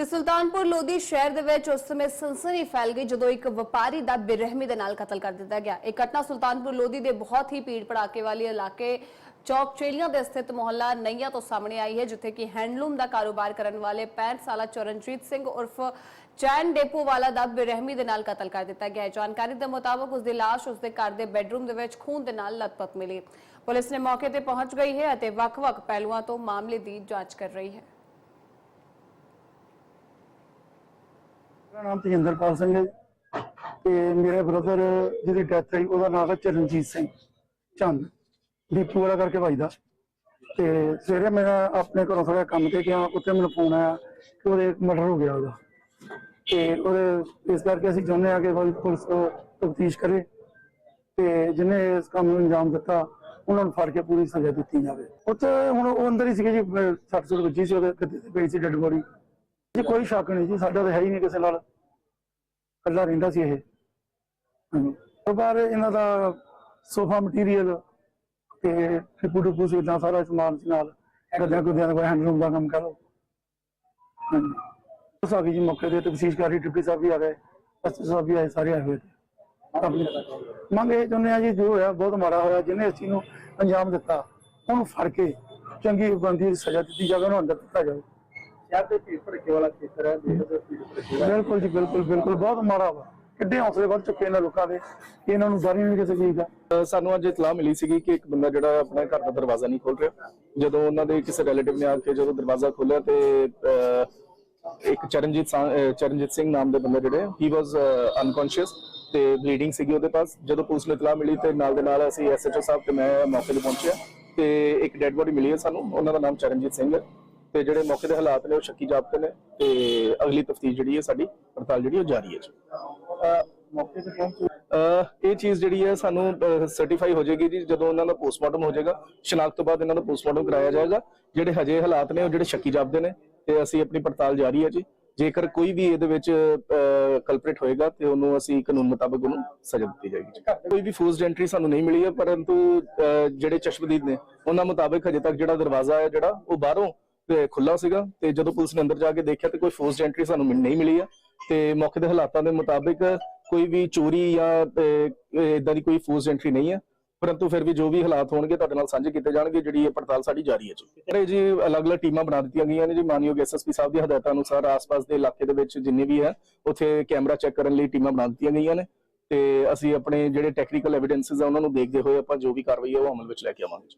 ਤੇ ਸੁਲਤਾਨਪੁਰ ਲੋਧੀ ਸ਼ਹਿਰ ਦੇ ਵਿੱਚ ਉਸ ਸਮੇਂ ਸਨਸਨੀ ਫੈਲ ਗਈ ਜਦੋਂ ਇੱਕ ਵਪਾਰੀ ਦਾ ਬੇਰਹਿਮੀ ਦੇ ਨਾਲ ਕਤਲ ਕਰ ਦਿੱਤਾ ਗਿਆ। ਇਹ ਘਟਨਾ ਸੁਲਤਾਨਪੁਰ ਲੋਧੀ ਦੇ ਬਹੁਤ ਹੀ ਭੀੜ ਭੜਾਕੇ ਵਾਲੇ ਇਲਾਕੇ ਚੌਕ ਚੇਲੀਆਂ ਦੇ ਸਥਿਤ ਮੁਹੱਲਾ ਨਈਆ ਤੋਂ ਸਾਹਮਣੇ ਆਈ ਹੈ, ਜਿੱਥੇ ਕਿ ਹੈਂਡਲੂਮ ਦਾ ਕਾਰੋਬਾਰ ਕਰਨ ਵਾਲੇ 65 ਸਾਲਾ ਚਰਨਜੀਤ ਸਿੰਘ ਉਰਫ ਚੈਨ ਡੇਪੋ ਵਾਲਾ ਦਾ ਬੇਰਹਿਮੀ ਦੇ ਨਾਲ ਕਤਲ ਕਰ ਦਿੱਤਾ ਗਿਆ। ਹੈ ਜਾਣਕਾਰੀ ਦੇ ਮੁਤਾਬਕ ਉਸ ਦੀ ਲਾਸ਼ ਉਸ ਦੇ ਘਰ ਦੇ ਬੈੱਡਰੂਮ ਦੇ ਵਿੱਚ ਖੂਨ ਦੇ ਨਾਲ ਲਤਪਤ ਮਿਲੀ। ਪੁਲਿਸ ਨੇ ਮੌਕੇ ਤੇ ਪਹੁੰਚ ਗਈ ਹੈ ਅਤੇ ਵੱਖ-ਵੱਖ ਪਹਿਲੂਆਂ ਤੋਂ ਮਾਮਲੇ ਦੀ ਜਾਂਚ ਕਰ ਰਹੀ ਹੈ। ਮੇਰਾ ਨਾਮ ਤੇਜਿੰਦਰਪਾਲ ਸਿੰਘ ਹੈ ਤੇ ਮੇਰੇ ਬ੍ਰਦਰ ਜਿਹਦੀ ਡੈਥ ਹੋਈ, ਉਹਦਾ ਨਾਮ ਹੈ ਚਰਨਜੀਤ ਸਿੰਘ ਚੰਦ। ਦੀਪੂ ਵਾਲਾ ਕਰਕੇ ਭਾਈ ਦਾ। ਤੇ ਸਵੇਰੇ ਮੈਂ ਆਪਣੇ ਘਰੋਂ ਥੋੜਾ ਕੰਮ ਤੇ ਗਿਆ, ਉੱਥੇ ਮੈਨੂੰ ਫੋਨ ਆਇਆ ਕਿ ਉਹਦੇ ਮਰਡਰ ਹੋ ਗਿਆ ਉਹਦਾ। ਤੇ ਉਹਦੇ, ਇਸ ਕਰਕੇ ਅਸੀਂ ਚਾਹੁੰਦੇ ਹਾਂ ਕਿ ਪੁਲਿਸ ਤਫਤੀਸ਼ ਕਰੇ ਤੇ ਜਿਹਨੇ ਇਸ ਕੰਮ ਨੂੰ ਅੰਜਾਮ ਦਿੱਤਾ, ਉਹਨਾਂ ਨੂੰ ਫੜ ਕੇ ਪੂਰੀ ਸਜ਼ਾ ਦਿੱਤੀ ਜਾਵੇ। ਉੱਥੇ ਹੁਣ ਉਹ ਅੰਦਰ ਹੀ ਸੀਗੇ ਜੀ 60 ਸੁੱਟ ਵੱਜੀ ਸੀ ਉਹਦੇ ਗੱਦੇ ਪਈ ਸੀ ਡੈਡ ਬੋਡੀ ਜੀ ਕੋਈ ਸ਼ੱਕ ਨਹੀਂ ਜੀ, ਸਾਡਾ ਤਾਂ ਹੈ ਹੀ ਨਹੀਂ ਕਿਸੇ ਨਾਲ। ਇਕੱਲਾ ਰਹਿੰਦਾ ਸੀ ਇਹ। ਹਾਂਜੀ। ਉਹ ਬਾਅਦ ਇਹਨਾਂ ਦਾ ਸੋਫਾ ਮਟੀਰੀਅਲ ਤੇ ਟਿਪੂ ਟਿਪੂ ਸੀ ਇਦਾਂ ਸਾਰਾ ਸਮਾਨ ਸੀ ਨਾਲ। ਗੱਦਿਆਂ ਗੁੱਦਿਆਂ ਦਾ ਕੋਈ ਹੈਂਡਲੂਮ ਦਾ ਕੰਮ ਕਰ ਲਓ। ਹਾਂਜੀ। ਉਸ ਆ ਗਈ ਜੀ ਮੌਕੇ ਤੇ ਤਫਸੀਸ਼ ਡਿਪਟੀ ਸਾਹਿਬ ਵੀ ਆ ਗਏ। ਐਸਪੀ ਸਾਹਿਬ ਵੀ ਆਏ, ਸਾਰੇ ਆਏ ਹੋਏ ਮੰਗ ਇਹ ਚਾਹੁੰਦੇ ਆ ਜੀ, ਜੋ ਹੋਇਆ, ਬਹੁਤ ਮਾੜਾ ਹੋਇਆ, ਜਿਹਨੇ ਇਸ ਨੂੰ ਅੰਜਾਮ ਦਿੱਤਾ, ਉਹਨੂੰ ਫੜ ਕੇ ਚੰਗੀ ਬੰਦੀ ਸਜ਼ਾ ਦਿੱਤੀ ਜਾਵੇ, ਉਹਨੂੰ ਅੰਦਰ ਦਿੱਤਾ ਜਾਵੇ। ਸ਼ਹਿਰ ਦੇ ਭੀੜ ਭੜਕੇ ਵਾਲਾ ਖੇਤਰ ਹੈ ਦੇਖਦੇ ਹੋ ਭੀੜ ਭੜਕੇ ਦਾ ਬਿਲਕੁਲ ਜੀ ਬਿਲਕੁਲ ਬਿਲਕੁਲ ਬਹੁਤ ਮਾੜਾ ਵਾ। ਕਿੱਡੇ ਹੌਸਲੇ ਵੱਧ ਚੁੱਕੇ ਇਹਨਾਂ ਲੋਕਾਂ ਦੇ ਕਿ ਇਹਨਾਂ ਨੂੰ ਡਰ ਹੀ ਨਹੀਂ ਕਿਸੇ ਚੀਜ਼ ਦਾ। ਸਾਨੂੰ ਅੱਜ ਇਤਲਾਹ ਮਿਲੀ ਸੀਗੀ ਕਿ ਇੱਕ ਬੰਦਾ ਜਿਹੜਾ ਆਪਣਾ ਘਰ ਦਾ ਦਰਵਾਜ਼ਾ ਨਹੀਂ ਖੋਲ ਰਿਹਾ। ਜਦੋਂ ਉਹਨਾਂ ਦੇ ਕਿਸੇ ਰਿਲੇਟਿਵ ਨੇ ਆ ਕੇ ਜਦੋਂ ਦਰਵਾਜ਼ਾ ਖੋਲ੍ਹਿਆ ਤੇ ਇੱਕ ਚਰਨਜੀਤ ਚਰਨਜੀਤ ਸਿੰਘ ਨਾਮ ਦੇ ਬੰਦੇ ਜਿਹੜੇ ਹੀ ਵਾਸ ਅਨਕੌਂਸ਼ੀਅਸ ਤੇ ਬਲੀਡਿੰਗ ਸੀਗੀ ਉਹਦੇ ਪਾਸ। ਜਦੋਂ ਪੁਲਿਸ ਨੂੰ ਇਤਲਾਹ ਮਿਲੀ ਤੇ ਨਾਲ ਦੇ ਨਾਲ ਅਸੀਂ ਐਸਐਚਓ ਸਾਹਿਬ ਤੇ ਮੈਂ ਮੌਕੇ ਤੇ ਪਹੁੰਚਿਆ ਤੇ ਇੱਕ ਡੈੱਡ ਬੋਡੀ ਮਿਲੀ ਹੈ ਸਾਨੂੰ। ਉਹਨਾਂ ਦਾ ਨਾਮ ਚਰਨਜੀਤ ਸਿੰਘ ਹੈ। ਤੇ ਜਿਹੜੇ ਮੌਕੇ ਦੇ ਹਾਲਾਤ ਨੇ ਉਹ ਸ਼ੱਕੀ ਜਾਪਦੇ ਨੇ ਤੇ ਅਗਲੀ ਤਫਤੀਸ਼ ਜਿਹੜੀ ਹੈ ਸਾਡੀ ਪੜਤਾਲ ਜਿਹੜੀ ਉਹ ਜਾਰੀ ਹੈ ਜੀ। ਮੌਕੇ ਤੇ ਪਹੁੰਚ ਇਹ ਚੀਜ਼ ਜਿਹੜੀ ਹੈ ਸਾਨੂੰ ਸਰਟੀਫਾਈ ਹੋ ਜਾਏਗੀ ਜੀ ਜਦੋਂ ਉਹਨਾਂ ਦਾ ਪੋਸਟਮਾਰਟਮ ਹੋ ਜਾਏਗਾ ਸ਼ਨਾਖਤ ਤੋਂ ਬਾਅਦ ਇਹਨਾਂ ਦਾ ਪੋਸਟਮਾਰਟਮ ਕਰਾਇਆ ਜਾਏਗਾ। ਜਿਹੜੇ ਹਜੇ ਹਾਲਾਤ ਨੇ ਉਹ ਜਿਹੜੇ ਸ਼ੱਕੀ ਜਾਪਦੇ ਨੇ ਤੇ ਅਸੀਂ ਆਪਣੀ ਪੜਤਾਲ ਜਾਰੀ ਹੈ ਜੀ। ਜੇਕਰ ਕੋਈ ਵੀ ਇਹਦੇ ਵਿੱਚ ਕਲਪਰੇਟ ਹੋਏਗਾ ਤੇ ਉਹਨੂੰ ਅਸੀਂ ਕਾਨੂੰਨ ਮੁਤਾਬਕ ਉਹਨੂੰ ਸਜ਼ਾ ਦਿੱਤੀ ਜਾਏਗੀ। ਕੋਈ ਵੀ ਫੋਰਸਡ ਐਂਟਰੀ ਸਾਨੂੰ ਨਹੀਂ ਮਿਲੀ ਹੈ ਪਰੰਤੂ ਜਿਹੜੇ ਚਸ਼ਮਦੀਦ ਨੇ ਉਹਨਾਂ ਮੁਤਾਬਕ ਹਜੇ ਤੱਕ ਜਿਹੜਾ ਦਰਵਾਜ਼ਾ ਹੈ ਜਿਹੜਾ ਉਹ ਬਾਹਰੋਂ ਖੁੱਲਾ ਸੀਗਾ ਤੇ ਜਦੋਂ ਪੁਲਿਸ ਨੇ ਅੰਦਰ ਜਾ ਕੇ ਦੇਖਿਆ ਤੇ ਕੋਈ ਫੋਰਸਡ ਐਂਟਰੀ ਸਾਨੂੰ ਮਿਲ- ਨਹੀਂ ਮਿਲੀ ਹੈ ਤੇ ਮੌਕੇ ਦੇ ਹਾਲਾਤਾਂ ਦੇ ਮੁਤਾਬਿਕ ਕੋਈ ਵੀ ਚੋਰੀ ਜਾਂ ਇਦਾਂ ਦੀ ਕੋਈ ਫੋਰਸ ਐਂਟਰੀ ਨਹੀਂ ਹੈ ਪਰੰਤੂ ਫਿਰ ਵੀ ਜੋ ਵੀ ਹਾਲਾਤ ਹੋਣਗੇ ਤੁਹਾਡੇ ਨਾਲ ਸਾਂਝੇ ਕੀਤੇ ਜਾਣਗੇ, ਜਿਹੜੀ ਇਹ ਪੜਤਾਲ ਸਾਡੀ ਜਾਰੀ ਹੈ ਜੀ। ਇਹ ਜੀ ਅਲੱਗ-ਅਲੱਗ ਟੀਮਾਂ ਬਣਾ ਦਿੱਤੀਆਂ ਗਈਆਂ ਨੇ ਜੀ। ਮਾਨਯੋਗ ਐਸਐਸਪੀ ਸਾਹਿਬ ਦੀ ਹਦਾਇਤਾਂ ਅਨੁਸਾਰ ਆਸ-ਪਾਸ ਦੇ ਇਲਾਕੇ ਦੇ ਵਿੱਚ ਜਿੰਨੇ ਵੀ ਹੈ, ਉੱਥੇ ਕੈਮਰਾ ਚੈੱਕ ਕਰਨ ਲਈ ਟੀਮਾਂ ਬਣਾ ਦਿੱਤੀਆਂ ਗਈਆਂ ਨੇ। ਤੇ ਅਸੀਂ ਆਪਣੇ ਜਿਹੜੇ ਟੈਕਨੀਕਲ ਐਵੀਡੈਂਸਸ ਆ, ਉਹਨਾਂ ਨੂੰ ਦੇਖਦੇ ਹੋਏ ਆਪਾਂ ਜੋ ਵੀ ਕਾਰਵਾਈ ਹੈ ਉਹ ਅਮਲ ਵਿੱਚ ਲੈ ਕੇ ਆਵਾਂਗੇ ਜੀ।